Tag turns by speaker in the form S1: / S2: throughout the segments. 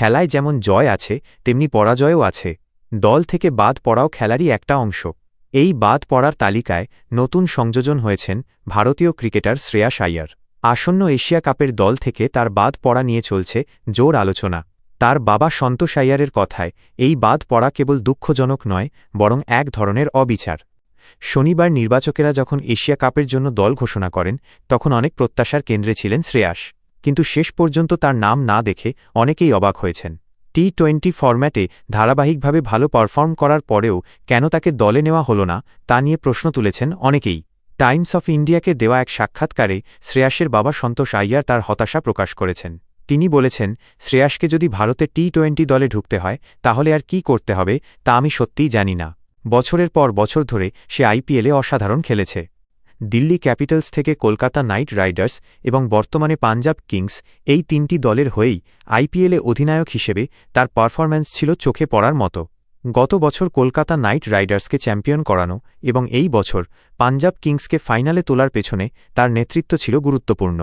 S1: খেলায় যেমন জয় আছে, তেমনি পরাজয়ও আছে। দল থেকে বাদ পড়াও খেলারই একটা অংশ। এই বাদ পড়ার তালিকায় নতুন সংযোজন হয়েছেন ভারতীয় ক্রিকেটার শ্রেয়াস আইয়ার আসন্ন এশিয়া কাপের দল থেকে তার বাদ পড়া নিয়ে চলছে জোর আলোচনা। তার বাবা সন্তোষ আইয়ারের কথায়, এই বাদ পড়া কেবল দুঃখজনক নয়, বরং এক ধরনের অবিচার। শনিবার নির্বাচকেরা যখন এশিয়া কাপের জন্য দল ঘোষণা করেন, তখন অনেক প্রত্যাশার কেন্দ্রে ছিলেন শ্রেয়াস। কিন্তু শেষ পর্যন্ত তার নাম না দেখে অনেকেই অবাক হয়েছেন। টি টোয়েন্টি ফরম্যাটে ধারাবাহিকভাবে ভালো পারফর্ম করার পরেও কেন তাকে দলে নেওয়া হল না, তা নিয়ে প্রশ্ন তুলেছেন অনেকেই। টাইমস অফ ইন্ডিয়াকে দেওয়া এক সাক্ষাৎকারে শ্রেয়াসের বাবা সন্তোষ আইয়ার তার হতাশা প্রকাশ করেছেন। তিনি বলেছেন, শ্রেয়াসকে যদি ভারতে টি টোয়েন্টি দলে ঢুকতে হয়, তাহলে আর কি করতে হবে, তা আমি সত্যিই জানি না। বছরের পর বছর ধরে সে আইপিএলে অসাধারণ খেলেছে। দিল্লি ক্যাপিটালস থেকে কলকাতা নাইট রাইডার্স এবং বর্তমানে পাঞ্জাব কিংস এই তিনটি দলের হয়েই আইপিএলে অধিনায়ক হিসেবে তার পারফরম্যান্স ছিল চোখে পড়ার মতো। গত বছর কলকাতা নাইট রাইডার্সকে চ্যাম্পিয়ন করানো এবং এই বছর পাঞ্জাব কিংসকে ফাইনালে তোলার পেছনে তার নেতৃত্ব ছিল গুরুত্বপূর্ণ।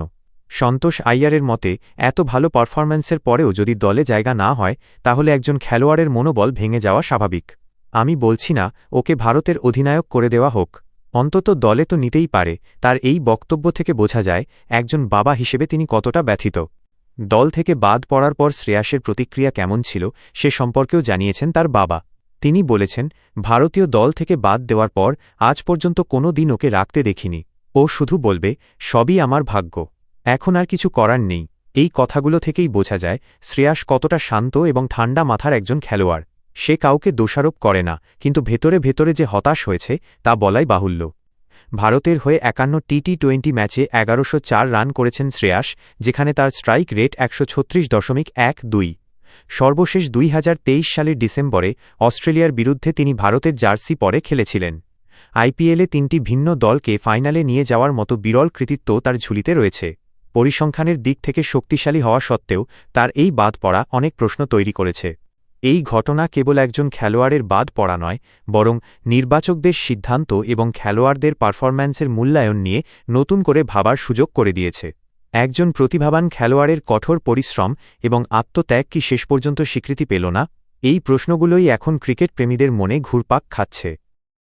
S1: সন্তোষ আইয়ারের মতে, এত ভালো পারফরম্যান্সের পরেও যদি দলে জায়গা না হয়, তাহলে একজন খেলোয়াড়ের মনোবল ভেঙে যাওয়া স্বাভাবিক। আমি বলছি না, ওকে ভারতের অধিনায়ক করে দেওয়া হোক। অন্তত দলে তো নিতেই পারে, তার এই বক্তব্য থেকে বোঝা যায়, একজন বাবা হিসেবে তিনি কতটা ব্যথিত। দল থেকে বাদ পড়ার পর শ্রেয়াসের প্রতিক্রিয়া কেমন ছিল, সে সম্পর্কেও জানিয়েছেন তার বাবা। তিনি বলেছেন, ভারতীয় দল থেকে বাদ দেওয়ার পর আজ পর্যন্ত কোনো দিন ওকে রাখতে দেখিনি। ও শুধু বলবে, সবই আমার ভাগ্য। এখন আর কিছু করার নেই এই কথাগুলো থেকেই বোঝা যায়, শ্রেয়াস কতটা শান্ত এবং ঠান্ডা মাথার একজন খেলোয়াড়। সে কাউকে দোষারোপ করে না, কিন্তু ভেতরে ভেতরে যে হতাশ হয়েছে, তা বলাই বাহুল্য। ভারতের হয়ে একান্ন টি টি টোয়েন্টি ম্যাচে এগারোশো রান করেছেন শ্রেয়াস, যেখানে তার স্ট্রাইক রেট একশো ছত্রিশ দশমিক এক দুই। সর্বশেষ দুই হাজার তেইশ সালের ডিসেম্বরে অস্ট্রেলিয়ার বিরুদ্ধে তিনি ভারতের জার্সি পরে খেলেছিলেন। আইপিএলে তিনটি ভিন্ন দলকে ফাইনালে নিয়ে যাওয়ার মতো বিরল কৃতিত্ব তার ঝুলিতে রয়েছে। পরিসংখ্যানের দিক থেকে শক্তিশালী হওয়া সত্ত্বেও তার এই বাদ পড়া অনেক প্রশ্ন তৈরি করেছে। এই ঘটনা কেবল একজন খেলোয়াড়ের বাদ পড়া নয়, বরং নির্বাচকদের সিদ্ধান্ত এবং খেলোয়াড়দের পারফরম্যান্সের মূল্যায়ন নিয়ে নতুন করে ভাবার সুযোগ করে দিয়েছে। একজন প্রতিভাবান খেলোয়াড়ের কঠোর পরিশ্রম এবং আত্মত্যাগ কি শেষ পর্যন্ত স্বীকৃতি পেল না? এই প্রশ্নগুলোই এখন ক্রিকেট প্রেমীদের মনে ঘুরপাক খাচ্ছে।